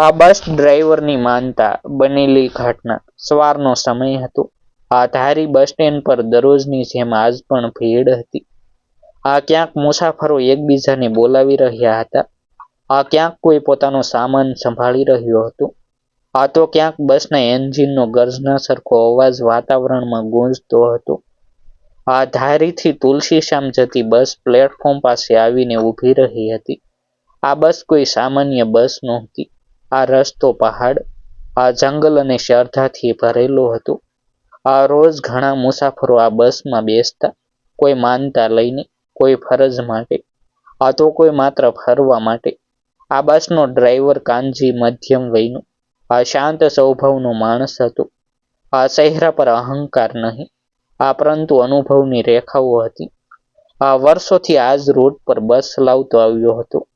આ બસ ડ્રાઈવરની માનતા બનેલી ઘટના. સવારનો સમય હતો. આ ધારી બસ સ્ટેન્ડ પર દરરોજની જેમ આજ પણ ભીડ હતી. આ ક્યાંક મુસાફરો એકબીજાને બોલાવી રહ્યા હતા. આ ક્યાંક કોઈ પોતાનો સામાન સંભાળી રહ્યો હતો. આ તો ક્યાંક બસના એન્જિનનો ગર્જના સરખો અવાજ વાતાવરણમાં ગુંજતો હતો. આ ધારીથી તુલસીશ્યામ જતી બસ પ્લેટફોર્મ પાસે આવીને ઊભી રહી હતી. આ બસ કોઈ સામાન્ય બસ નહોતી. આ રસ્તો પહાડ, આ જંગલ અને શ્રદ્ધાથી ભરેલો હતો. આ રોજ ઘણા મુસાફરો આ બસમાં બેસતા કોઈ માનતા લઈને, કોઈ ફરજ માટે, આ તો કોઈ માત્ર ફરવા માટે. આ બસનો ડ્રાઈવર કાનજી મધ્યમ વયનો, આ શાંત સ્વભાવનો માણસ હતો. આ ચહેરા પર અહંકાર નહીં, આ પરંતુ અનુભવની રેખાઓ હતી. આ વર્ષોથી આજ રોડ પર બસ ચલાવતો આવ્યો હતો.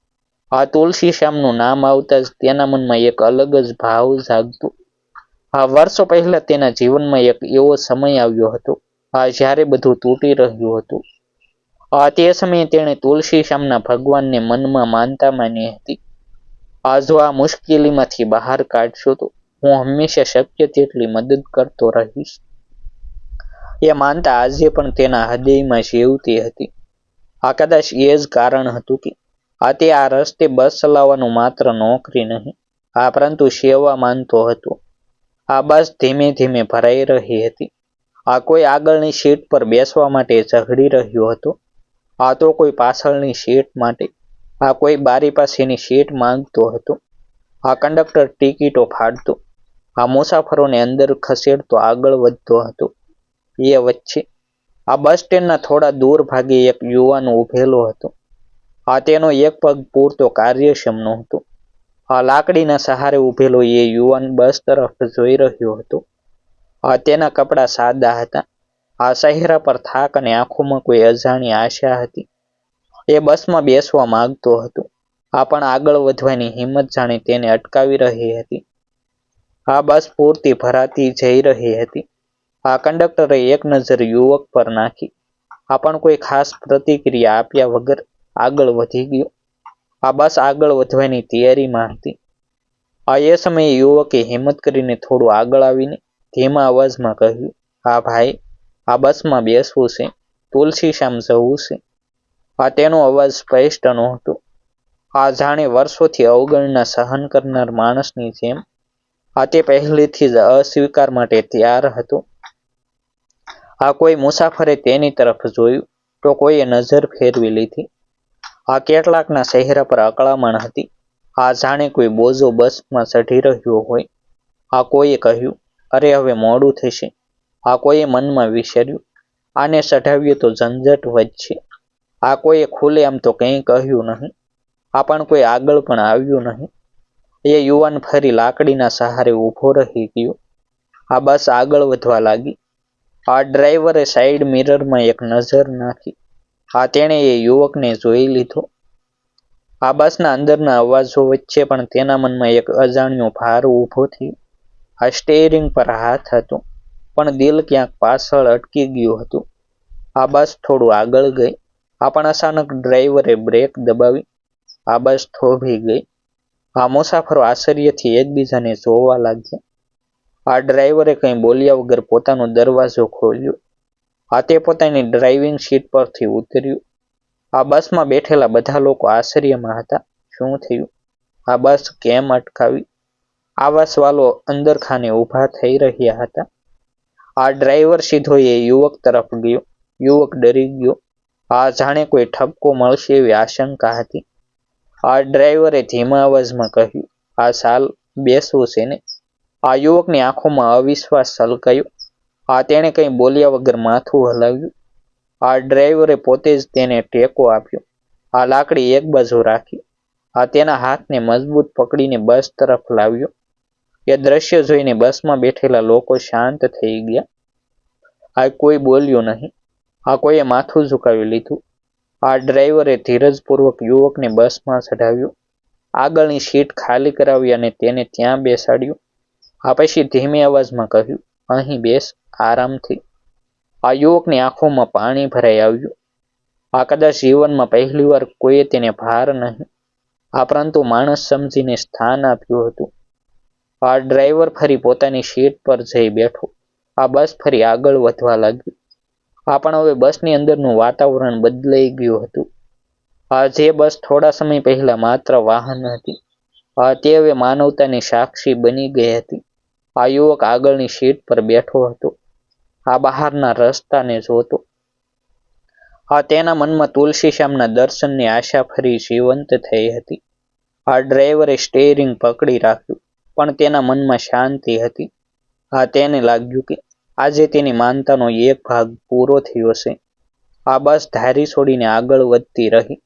આ તુલસી શ્યામનું નામ આવતા જ તેના મનમાં એક અલગ જ ભાવ જાગતો. આ વર્ષો પહેલા તેના જીવનમાં એક એવો સમય આવ્યો હતો. આ જ્યારે બધું તૂટી રહ્યું હતું. આ તે સમયે તેણે તુલસી શ્યામના ભગવાનને મનમાં માનતા માની હતી. આજો આ મુશ્કેલીમાંથી બહાર કાઢશો તો હું હંમેશા શક્ય તેટલી મદદ કરતો રહીશ. એ માનતા આજે પણ તેના હૃદયમાં જીવતી હતી. આ કદાચ એ જ કારણ હતું કે આ તે આ રસ્તે બસ ચલાવવાનું માત્ર નોકરી નહીં આ પરંતુ સેવા માનતો હતો. આ બસ ધીમે ધીમે ભરાઈ રહી હતી. આ કોઈ આગળની સીટ પર બેસવા માટે ઝઘડી રહ્યો હતો. આ તો કોઈ પાછળની સીટ માટે, આ કોઈ બારી પાસેની સીટ માંગતો હતો. આ કંડક્ટર ટિકિટો ફાડતો, આ મુસાફરોને અંદર ખસેડતો આગળ વધતો હતો. એ વચ્ચે, આ બસ સ્ટેન્ડના થોડા દૂર ભાગે એક યુવાન ઊભેલો હતો. આ તેનો એક પગ પૂરતો કાર્યક્ષમ નહોતો આ લાકડીના સહારે ઊભેલો એ યુવાન બસ તરફ જોઈ રહ્યો હતો. આ તેના કપડાં સાદા હતા. આ ચહેરા પર થાક અને આંખોમાં કોઈ અજાણી આશા હતી. એ બસમાં બેસવા માંગતો હતો. આ પણ આગળ વધવાની હિંમત જાણે તેને અટકાવી રહી હતી. આ બસ પૂરતી ભરાતી જઈ રહી હતી. આ કંડક્ટરે એક નજર યુવક પર નાખી. આ પણ કોઈ ખાસ પ્રતિક્રિયા આપ્યા વગર આગળ વધી ગયો. આ બસ આગળ વધવાની તૈયારીમાં હતી. આ એ સમયે યુવકે હિંમત કરીને થોડું આગળ આવીને ધીમા અવાજમાં કહ્યું, હા ભાઈ, આ બસમાં બેસવું છે, તુલસી શામ જવું છે. આ તેનો અવાજ સ્પષ્ટ નહોતો. આ જાણે વર્ષોથી અવગણના સહન કરનાર માણસની જેમ, આ તે પહેલેથી જ અસ્વીકાર માટે તૈયાર હતો. આ કોઈ મુસાફરે તેની તરફ જોયું તો કોઈએ નજર ફેરવી લીધી. આ કેટલાકના ચહેરા પર અકળામણ હતી. આ જાણે કોઈ બોજો બસમાં ચઢી રહ્યો હોય. આ કોઈએ કહ્યું, અરે, હવે મોડું થશે. આ કોઈએ મનમાં વિચાર્યું, આને ચઢાવ્યું તો ઝંઝટ વધશે. આ કોઈએ ખુલે આમ તો કંઈ કહ્યું નહીં. આ પણ કોઈ આગળ પણ આવ્યું નહીં. એ યુવાન ફરી લાકડીના સહારે ઊભો રહી ગયો. આ બસ આગળ વધવા લાગી. આ ડ્રાઈવરે સાઈડ મિરરમાં એક નજર નાખી. આ તેણે એ યુવકને જોઈ લીધો. આ બસના અંદરના અવાજો વચ્ચે પણ તેના મનમાં એક અજાણ્યો ભાર ઊભો થયો. આ સ્ટેરિંગ પર હાથ હતો, પણ દિલ ક્યાંક પાછળ અટકી ગયું હતું. આ બસ થોડું આગળ ગઈ. આ પણ અચાનક ડ્રાઈવરે બ્રેક દબાવી. આ બસ થોભી ગઈ. આ મુસાફરો આશ્ચર્યથી એકબીજાને જોવા લાગ્યા. આ ડ્રાઈવરે કંઈ બોલ્યા વગર પોતાનો દરવાજો ખોલ્યો. તે પોતાની ડ્રાઇવિંગ સીટ પરથી ઉતર્યું. આ બસમાં બેઠેલા બધા લોકો આશ્ચર્યમાં હતા. શું થયું? આ બસ કેમ અટકાવી? આવા સવાલો અંદર ખાને ઊભા થઈ રહ્યા હતા. આ ડ્રાઈવર સીધો એ યુવક તરફ ગયો. યુવક ડરી ગયો. આ જાણે કોઈ ઠપકો મળશે એવી આશંકા હતી. આ ડ્રાઈવરે ધીમા અવાજમાં કહ્યું, આ સાલ બેસવું છે ને? આ યુવકની આંખોમાં અવિશ્વાસ છલકાયો. આ તેણે કંઈ બોલ્યા વગર માથું હલાવ્યું. આ ડ્રાઈવરે પોતે જ તેને ટેકો આપ્યો. આ લાકડી એક બાજુ રાખી, આ તેના હાથને મજબૂત પકડીને બસ તરફ લાવ્યો. એ દ્રશ્ય જોઈને બસમાં બેઠેલા લોકો શાંત થઈ ગયા. આ કોઈ બોલ્યું નહીં. આ કોઈએ માથું ઝુકાવી લીધું. આ ડ્રાઈવરે ધીરજપૂર્વક યુવકને બસમાં ચઢાવ્યો. આગળની સીટ ખાલી કરાવી અને તેને ત્યાં બેસાડ્યો. આ પછી ધીમે અવાજમાં કહ્યું, અહીં બેસ. આરામથી. આ યુવકની આંખોમાં પાણી ભરાઈ આવ્યું. આ કદાચ જીવનમાં પહેલીવાર કોઈએ તેને ભાર નહીં. આ પરંતુ માણસ સમજીને સ્થાન આપ્યું હતું. આ ડ્રાઈવર ફરી પોતાની સીટ પર જઈ બેઠો. આ બસ ફરી આગળ વધવા લાગ્યું. આ પણ હવે બસની અંદરનું વાતાવરણ બદલાઈ ગયું હતું. આ જે બસ થોડા સમય પહેલા માત્ર વાહન હતી. આ તે હવે માનવતાની સાક્ષી બની ગઈ હતી. આ યુવક આગળની સીટ પર બેઠો હતો. આ બહારના રસ્તાને જોતો. આ તેના મનમાં તુલસીશ્યામના દર્શનની આશા ફરી જીવંત થઈ હતી. આ ડ્રાઈવરે સ્ટેરિંગ પકડી રાખ્યું, પણ તેના મનમાં શાંતિ હતી. આ તેને લાગ્યું કે આજે તેની માનતાનો એક ભાગ પૂરો થયો છે. આ બસ ધારી છોડીને આગળ વધતી રહી.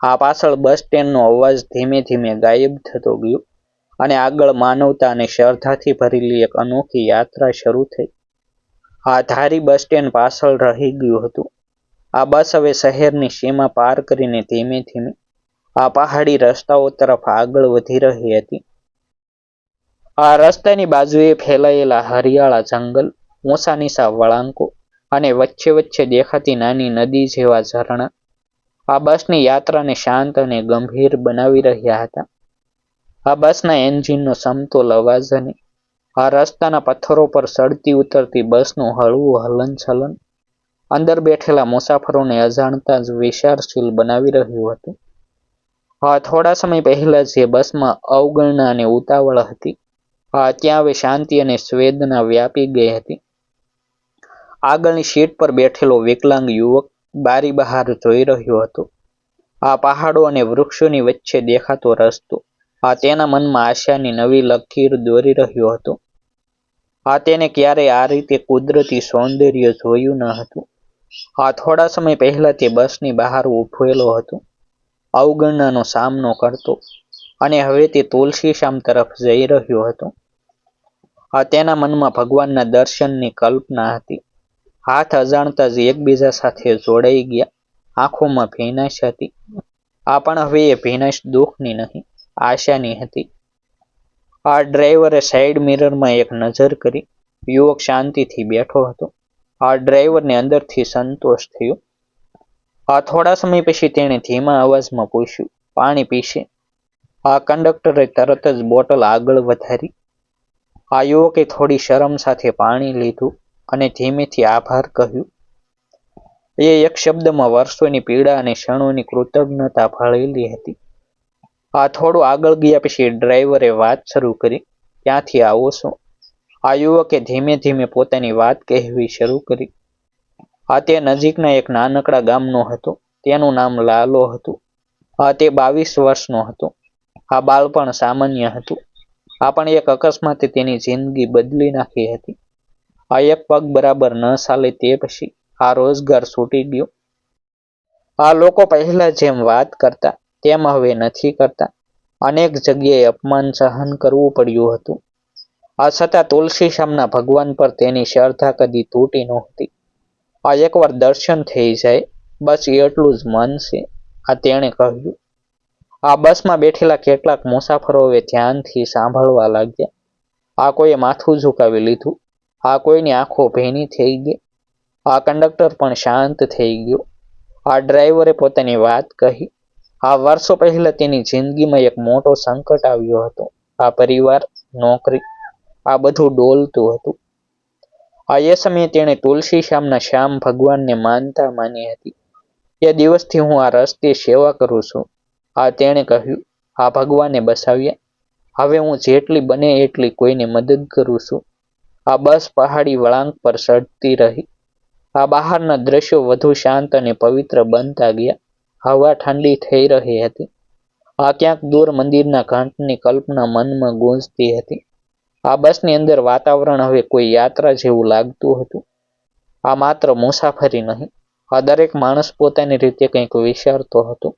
આ પાછળ બસ સ્ટેન્ડનો અવાજ ધીમે ધીમે ગાયબ થતો ગયો અને આગળ માનવતા અને શ્રદ્ધાથી ભરેલી એક અનોખી યાત્રા શરૂ થઈ. આ ધારી બસ સ્ટેન્ડ પાછળ રહી ગયું હતું. આ બસ હવે શહેરની સીમા પાર કરીને ધીમે ધીમે આ પહાડી રસ્તાઓ તરફ આગળ વધી રહી હતી. આ રસ્તાની બાજુએ ફેલાયેલા હરિયાળા જંગલ, ઊંચા વળાંકો અને વચ્ચે વચ્ચે દેખાતી નાની નદી જેવા ઝરણા આ બસની યાત્રાને શાંત અને ગંભીર બનાવી રહ્યા હતા. આ બસના એન્જિનનો સમતોલ અવાજ અને આ રસ્તાના પથ્થરો પર સડતી ઉતરતી બસનું હળવું હલનચલન. અંદર બેઠેલા મુસાફરોને અજાણતા જ વિચારશીલ બનાવી રહ્યું હતું. હા, થોડા સમય પહેલા જે બસમાં અવગણના અને ઉતાવળ હતી. હા, ત્યાં હવે શાંતિ અને સ્વેદના વ્યાપી ગઈ હતી. આગળની સીટ પર બેઠેલો વિકલાંગ યુવક બારી બહાર જોઈ રહ્યો હતો. આ પહાડો અને વૃક્ષોની વચ્ચે દેખાતો રસ્તો, આ તેના મનમાં આશાની નવી લકીર દોરી રહ્યો હતો. આ તેને ક્યારેય આ રીતે કુદરતી સૌંદર્ય જોયું ન હતું. આ થોડા સમય પહેલા તે બસની બહાર ઉભેલો હતો. અવગણનાનો સામનો કરતો અને હવે તે તુલસી શામ તરફ જઈ રહ્યો હતો. આ તેના મનમાં ભગવાનના દર્શનની કલ્પના હતી. હાથ અજાણતા જ એકબીજા સાથે જોડાઈ ગયા. આંખોમાં ભીનાશ હતી. આ પણ હવે એ ભીનાશ દુઃખની નહીં, આશાની હતી. આ ડ્રાઈવરે સાઈડ મિરરમાં એક નજર કરી. યુવક શાંતિથી બેઠો હતો. આ ડ્રાઈવરને અંદરથી સંતોષ થયો. આ થોડા સમય પછી તેણે ધીમા અવાજમાં પૂછ્યું, પાણી પીશે? આ કંડક્ટરે તરત જ બોટલ આગળ વધારી. આ યુવકે થોડી શરમ સાથે પાણી લીધું અને ધીમેથી આભાર કહ્યું, એ એક શબ્દમાં વર્ષોની પીડા અને ક્ષણોની કૃતજ્ઞતા ભળેલી હતી. આ થોડું આગળ ગયા પછી ડ્રાઈવરે વાત શરૂ કરી. ક્યાંથી આવો છો. આ યુવકે ધીમે ધીમે પોતાની વાત કહેવી શરૂ કરી. આ તે નજીકના એક નાનકડા ગામનો હતો. તેનું નામ લાલો હતું. આ તે બાવીસ વર્ષનો હતો. આ બાળપણ સામાન્ય હતું. આ પણ એક અકસ્માતે તેની જિંદગી બદલી નાખી હતી. આ એક પગ બરાબર ન ચાલે તે પછી આ રોજગાર છૂટી ગયો. આ લોકો પહેલા જેમ વાત કરતા તેમ હવે નથી કરતા. અનેક જગ્યાએ અપમાન સહન કરવું પડ્યું હતું. આ છતાં તુલસી શામના ભગવાન પર તેની શ્રદ્ધા કદી તૂટી નહોતી. આ એકવાર દર્શન થઈ જાય, બસ એટલું જ મન છે, આ તેણે કહ્યું. આ બસમાં બેઠેલા કેટલાક મુસાફરો હવે ધ્યાનથી સાંભળવા લાગ્યા. આ કોઈએ માથું ઝુકાવી લીધું. આ કોઈની આંખો ભીની થઈ ગઈ. આ કંડક્ટર પણ શાંત થઈ ગયો. આ ડ્રાઈવરે પોતાની વાત કહી. આ વર્ષો પહેલા તેની જિંદગીમાં એક મોટો સંકટ આવ્યો હતો. આ પરિવાર, નોકરી, આ બધું ડોલતું હતું. આ એ સમયે તેણે તુલસી શ્યામના શ્યામ ભગવાનને માનતા માની હતી. એ દિવસથી હું આ રસ્તે સેવા કરું છું. આ તેણે કહ્યું, આ ભગવાને બસાવ્યા. હવે હું જેટલી બને એટલી કોઈને મદદ કરું છું. આ બસ પહાડી વળાંક પર ચડતી રહી. આ બહારના દ્રશ્યો વધુ શાંત અને પવિત્ર બનતા ગયા. હવા ઠંડી થઈ રહી હતી. આ ક્યાંક દૂર મંદિરના ઘંટની કલ્પના મનમાં ગૂંજતી હતી. આ બસની અંદર વાતાવરણ હવે કોઈ યાત્રા જેવું લાગતું હતું. આ માત્ર મુસાફરી નહીં, આ દરેક માણસ પોતાની રીતે કંઈક વિચારતો હતો.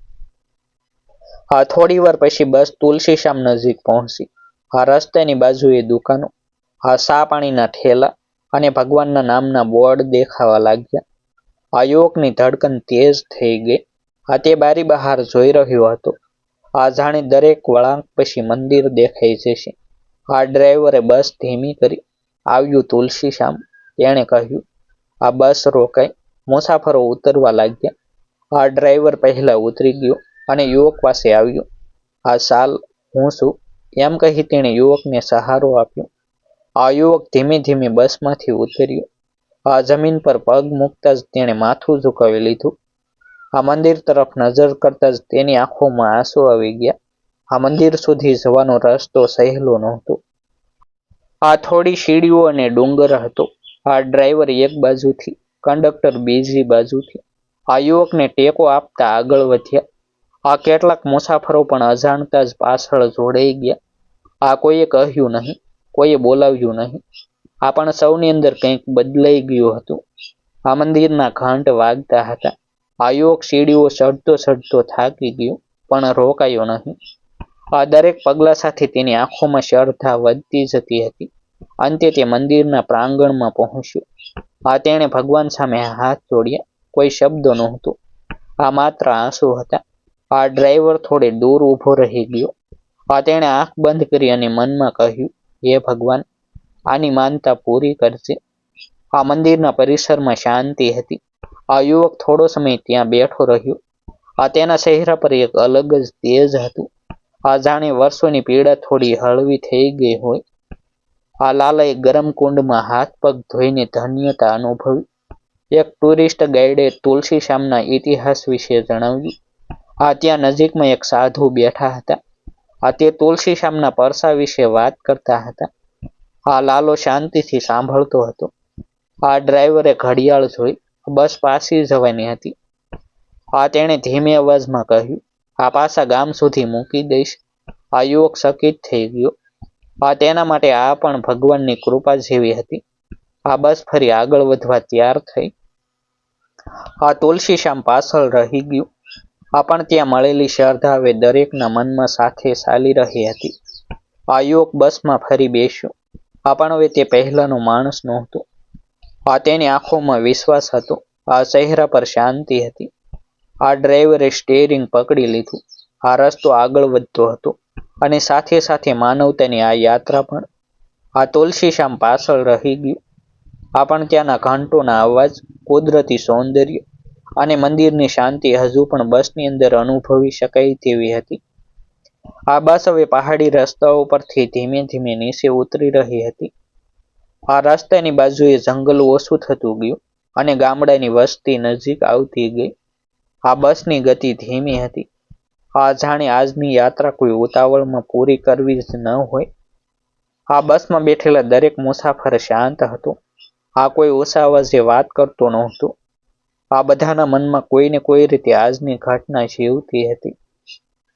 આ થોડી વાર પછી બસ તુલસીશ્યામ નજીક પહોંચી. આ રસ્તાની બાજુએ દુકાનો, આ સા પાણીના ઠેલા અને ભગવાનના નામના બોર્ડ દેખાવા લાગ્યા. આ યુવકની ધડકન તેજ થઈ ગઈ. તે બારી બહાર જોઈ રહ્યો હતો. આ જાણે દરેક વળાંક પછી મંદિર દેખાઈ જશે. આ ડ્રાઈવરે બસ ધીમી કરી આવ્યું તુલસી શ્યામ તેણે કહ્યું, આ બસ રોકાઈ. મુસાફરો ઉતરવા લાગ્યા. આ ડ્રાઈવર પહેલા ઉતરી ગયો અને યુવક પાસે આવ્યો. આ સાલ, હું છું. એમ કહી તેણે યુવકને સહારો આપ્યો. આ યુવક ધીમે ધીમે બસમાંથી ઉતર્યો. આ જમીન પર પગ મૂકતા જ તેણે માથું ઝુકાવી લીધું. આ મંદિર તરફ નજર કરતા જ તેની આંખોમાં આંસુ આવી ગયા. આ મંદિર સુધી જવાનો રસ્તો સહેલો નહોતો. આ થોડી સીડીઓ અને ડુંગર હતો. આ ડ્રાઈવર એક બાજુથી, કંડક્ટર બીજી બાજુથી. આ યુવકને ટેકો આપતા આગળ વધ્યા. આ કેટલાક મુસાફરો પણ અજાણતા જ પાછળ જોડાઈ ગયા. આ કોઈએ કહ્યું નહીં, કોઈએ બોલાવ્યું નહીં. આ પણ સૌની અંદર કંઈક બદલાઈ ગયું હતું. આ મંદિરના ઘંટ વાગતા હતા. આ યુવક સીડીઓ ચડતો ચડતો થાકી ગયો, પણ રોકાયો નહીં. આ દરેક પગલા સાથે તેની આંખોમાં શ્રદ્ધા વધતી જતી હતી. અંતે તે મંદિરના પ્રાંગણમાં પહોંચ્યો. આ તેણે ભગવાન સામે હાથ જોડ્યા. કોઈ શબ્દ નહોતો. આ માત્ર આંસુ હતા. આ ડ્રાઈવર થોડે દૂર ઊભો રહી ગયો. આ તેણે આંખ બંધ કરી અને મનમાં કહ્યું, હે ભગવાન, આની માનતા પૂરી કરજે. આ મંદિરના પરિસરમાં શાંતિ હતી. આ યુવક થોડો સમય ત્યાં બેઠો રહ્યો. આ તેના ચહેરા પર એક અલગ જ તેજ હતું. આ જાણે વર્ષોની પીડા થોડી હળવી થઈ ગઈ હોય. આ લાલાએ ગરમ કુંડમાં હાથ પગ ધોઈને ધન્યતા અનુભવી. એક ટુરિસ્ટ ગાઈડે તુલસી શ્યામના ઇતિહાસ વિશે જણાવ્યું. આ ત્યાં નજીકમાં એક સાધુ બેઠા હતા. આ તે તુલસી શ્યામના પરસા વિશે વાત કરતા હતા. આ લાલો શાંતિથી સાંભળતો હતો. આ ડ્રાઈવરે ઘડિયાળ જોઈ. બસ પાછી જવાની હતી. આ તેણે ધીમે અવાજમાં કહ્યું, આ પાછા ગામ સુધી મૂકી દઈશ. આ યુવક ચકિત થઈ ગયો. આ તેના માટે આ પણ ભગવાનની કૃપા જેવી હતી. આ બસ ફરી આગળ વધવા તૈયાર થઈ. આ તુલસી શ્યામ પાછળ રહી ગયું. આ પણ ત્યાં મળેલી શ્રદ્ધા હવે દરેકના મનમાં સાથે ચાલી રહી હતી. આ યુવક બસમાં ફરી બેસ્યો. આ પણ હવે તે પહેલાનો માણસ નહોતો. આ તેની આંખોમાં વિશ્વાસ હતો. આ ચહેરા પર શાંતિ હતી. આ ડ્રાઈવરે સ્ટેરિંગ પકડી લીધું. આ રસ્તો આગળ વધતો હતો. અને સાથે સાથે માનવતાની આ યાત્રા પણ. આ તુલસી શામ પાછળ રહી ગયું. આ પણ ત્યાંના ઘંટોના અવાજ, કુદરતી સૌંદર્ય અને મંદિરની શાંતિ હજુ પણ બસની અંદર અનુભવી શકાય તેવી હતી. આ બસ હવે પહાડી રસ્તાઓ પરથી ધીમે ધીમે નીચે ઉતરી રહી હતી. આ રસ્તાની બાજુએ જંગલ ઓછું થતું ગયું અને ગામડાની વસ્તી નજીક આવતી ગઈ. આ બસની ગતિ ધીમી હતી. આ જાણે આજની યાત્રા કોઈ ઉતાવળમાં પૂરી કરવી જ ન હોય. આ બસમાં બેઠેલા દરેક મુસાફર શાંત હતો. આ કોઈ ઓછા અવાજે વાત કરતો નહોતો. આ બધાના મનમાં કોઈને કોઈ રીતે આજની ઘટના જીવતી હતી.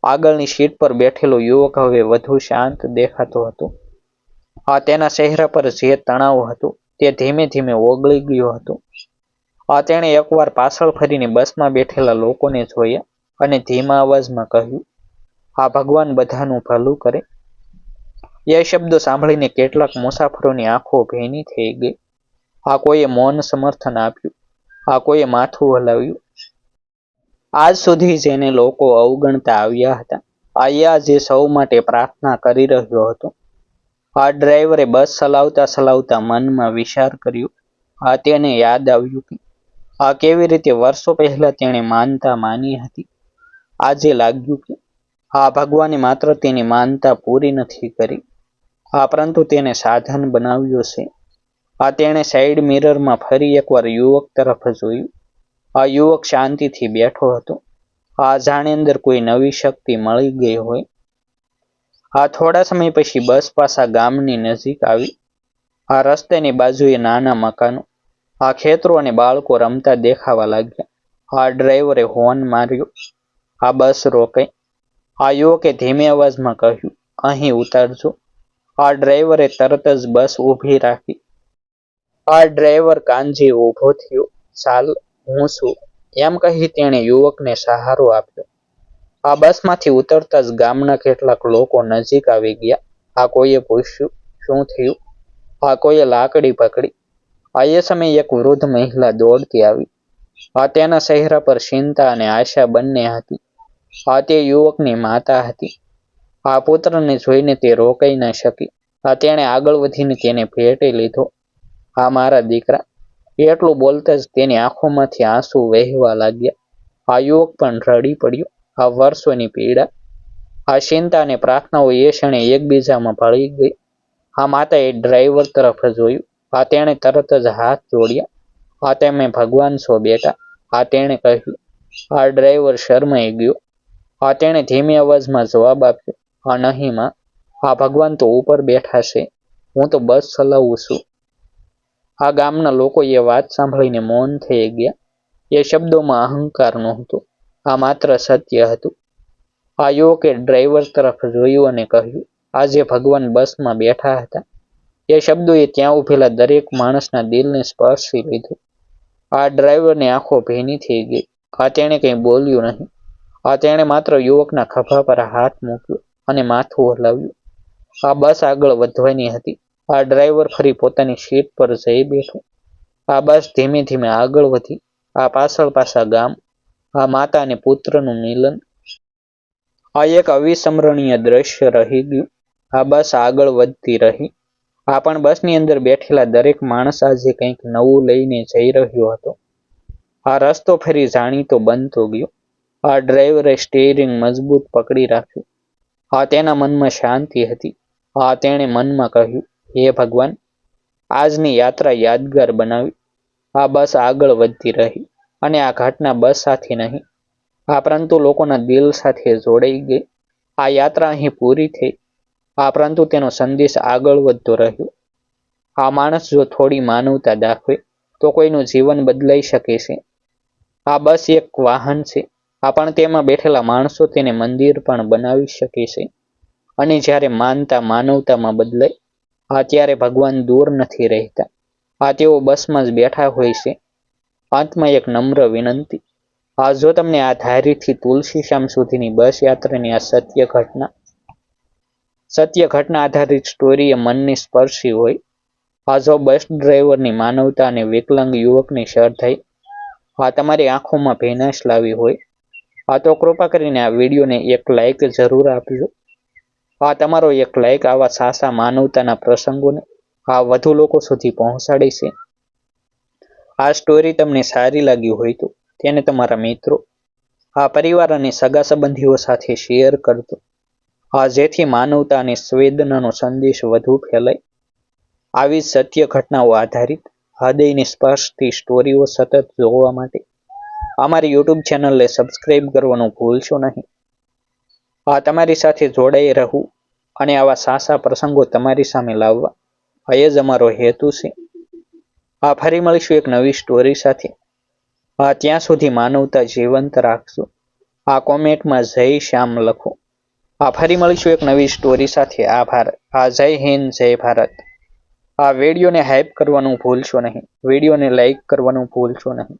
આગળની સીટ પર બેઠેલો યુવક હવે વધુ શાંત દેખાતો હતો. આ તેના ચહેરા પર જે તણાવ હતું, તે ધીમે ધીમે ઓગળી ગયું હતું. આ તેણે એકવાર પાછળ ફરીને બસમાં બેઠેલા લોકોને જોયા અને ધીમા અવાજમાં કહ્યું, આ ભગવાન બધાનું ભલું કરે. એ શબ્દો સાંભળીને કેટલાક મુસાફરોની આંખો ભીની થઈ ગઈ. આ કોઈએ મૌન સમર્થન આપ્યું, આ કોઈએ માથું હલાવ્યું. આજ સુધી જેને લોકો અવગણતા આવ્યા હતા આયા જે સૌ માટે પ્રાર્થના કરી રહ્યો હતો આ ડ્રાઈવરે બસ ચલાવતા ચલાવતા મનમાં વિચાર કર્યો, આ તેને યાદ આવ્યું કે, આ કેવી રીતે વર્ષો પહેલા તેણે માનતા માની હતી? આજે લાગ્યું કે, આ ભગવાને માત્ર તેની માનતા પૂરી નથી કરી. આ પરંતુ તેને સાધન બનાવ્યો છે. આ તેણે સાઈડ મિરરમાં ફરી એકવાર યુવક તરફ જોયું. આ યુવક શાંતિથી બેઠો હતો. આ જાણે અંદર કોઈ નવી શક્તિ મળી ગઈ હોય આ થોડા સમય પછી બસ પાછા ગામની નજીક આવી. આ રસ્તેની બાજુએ નાના મકાનો, આ ખેતરો અને બાળકો રમતા દેખાવા લાગ્યા. આ ડ્રાઈવરે હોર્ન માર્યો. આ બસ રોકાઈ. આ યુવકે ધીમે અવાજમાં કહ્યું, અહીં ઉતારજો. આ ડ્રાઈવરે તરત જ બસ ઊભી રાખી. આ ડ્રાઈવર કાંજી ઊભો થયો. ચાલ, હું છું. એમ કહી તેણે યુવકને સહારો આપ્યો. આ બસમાંથી ઉતરતા જ ગામના કેટલાક લોકો નજીક આવી ગયા. આ કોઈએ પૂછ્યું, શું થયું? આ કોઈએ લાકડી પકડી. આ એ સમયે એક વૃદ્ધ મહિલા દોડતી આવી. આ તેના ચહેરા પર ચિંતા અને આશા બંને હતી. આ તે યુવકની માતા હતી. આ પુત્રને જોઈને તે રોકાઈ ન શકી. આ તેણે આગળ વધીને તેને ભેટી લીધો. આ મારા દીકરા. એટલું બોલતા જ તેની આંખોમાંથી આંસુ વહેવા લાગ્યા. આ યુવક પણ રડી પડ્યો. આ વર્ષોની પીડા, આ ચિંતા અને પ્રાર્થનાઓ એ ક્ષણે એકબીજામાં ભળી ગઈ. આ માતાએ ડ્રાઈવર તરફ જોયું. આ તેણે તરત જ હાથ જોડ્યા. આ તમે ભગવાન છો બેટા આ તેણે કહ્યું, આ ડ્રાઈવર શરમાઈ ગયો. આ તેણે ધીમી અવાજમાં જવાબ આપ્યો, આ નહીં માં, આ ભગવાન તો ઉપર બેઠા છે. હું તો બસ ચલાવું છું. આ ગામના લોકો એ વાત સાંભળીને મૌન થઈ ગયા. એ શબ્દોમાં અહંકાર નહોતો. આ માત્ર સત્ય હતું. આ યુવકે ડ્રાઈવર તરફ જોયું અને કહ્યું, આજે ભગવાન બસમાં બેઠા હતા. એ શબ્દોએ ત્યાં ઉભેલા દરેક માણસના દિલને સ્પર્શી લીધું. આ ડ્રાઈવરની આંખો ભીની થઈ ગઈ. આ તેણે કંઈ બોલ્યું નહીં. આ તેણે માત્ર યુવકના ખભા પર હાથ મૂક્યો અને માથું હલાવ્યું. આ બસ આગળ વધવાની હતી. આ ડ્રાઈવર ફરી પોતાની સીટ પર જઈ બેઠો. આ બસ ધીમે ધીમે આગળ વધી. આ પાછળ પાછા ગામ આ માતા અને પુત્રનું મિલન. આ એક અવિસ્મરણીય દ્રશ્ય રહી ગયું. આ બસ આગળ વધતી રહી. આ પણ બસની અંદર બેઠેલા દરેક માણસ આજે કંઈક નવું લઈને જઈ રહ્યો હતો. આ રસ્તો ફરી જાણીતો બનતો ગયો. આ ડ્રાઈવરે સ્ટેરિંગ મજબૂત પકડી રાખ્યું. આ તેના મનમાં શાંતિ હતી. આ તેણે મનમાં કહ્યું, હે ભગવાન, આજની યાત્રા યાદગાર બનાવી. આ બસ આગળ વધતી રહી. અને આ ઘટના બસ સાથે નહીં. આ પરંતુ લોકોના દિલ સાથે જોડાઈ ગઈ. આ યાત્રા અહીં પૂરી થઈ. આ પરંતુ તેનો સંદેશ આગળ વધતો રહ્યો. આ માણસ જો થોડી માનવતા દાખવે, તો કોઈનું જીવન બદલાઈ શકે છે. આ બસ એક વાહન છે. આ પણ તેમાં બેઠેલા માણસો તેને મંદિર પણ બનાવી શકે છે. અને જ્યારે માનતા માનવતામાં બદલાય આ ત્યારે ભગવાન દૂર નથી રહેતા. આ તેઓ બસમાં જ બેઠા હોય છે. અંતમાં એક નમ્ર વિનંતી. આ જો તમને આ ધારીથી તુલસીશ્યામ સુધીની બસ યાત્રાની આ સત્ય ઘટના સત્ય ઘટના આધારિત સ્ટોરી એ મનને સ્પર્શી હોય, આ જો બસ ડ્રાઈવરની માનવતા અને વિકલાંગ યુવકની શરધાઈ આ તમારી આંખોમાં ભેનાશ લાવી હોય, આ તો કૃપા કરીને આ વિડીયોને એક લાઈક જરૂર આપજો. આ તમારો એક લાઈક આવા સાસા માનવતાના પ્રસંગોને આ વધુ લોકો સુધી પહોંચાડે છે. આ સ્ટોરી તમને સારી લાગી હોય તો તેને તમારા મિત્રો, આ પરિવાર અને સગા સંબંધીઓ સાથે શેર કરજો. આ જેથી માનવતા અને સંવેદનાનો સંદેશ વધુ ફેલાય. આવી સત્ય ઘટનાઓ આધારિત હૃદયને સ્પર્શતી સ્ટોરીઓ સતત જોવા માટે અમારી યુટ્યુબ ચેનલને સબસ્ક્રાઈબ કરવાનું ભૂલશો નહીં. આ તમારી સાથે જોડાઈ રહું અને આવા સાસા પ્રસંગો તમારી સામે લાવવા. એ જ અમારો હેતુ છે. આ ફરી મળીશું એક નવી સ્ટોરી સાથે. આ ત્યાં સુધી માનવતા જીવંત રાખજો. આ કોમેન્ટમાં જય શ્યામ લખો. આ ફરી મળીશું એક નવી સ્ટોરી સાથે. આભાર. આ જય હિન્દ, જય ભારત. આ વિડીયોને હાઇપ કરવાનું ભૂલશો નહીં. વિડીયોને લાઈક કરવાનું ભૂલશો નહીં.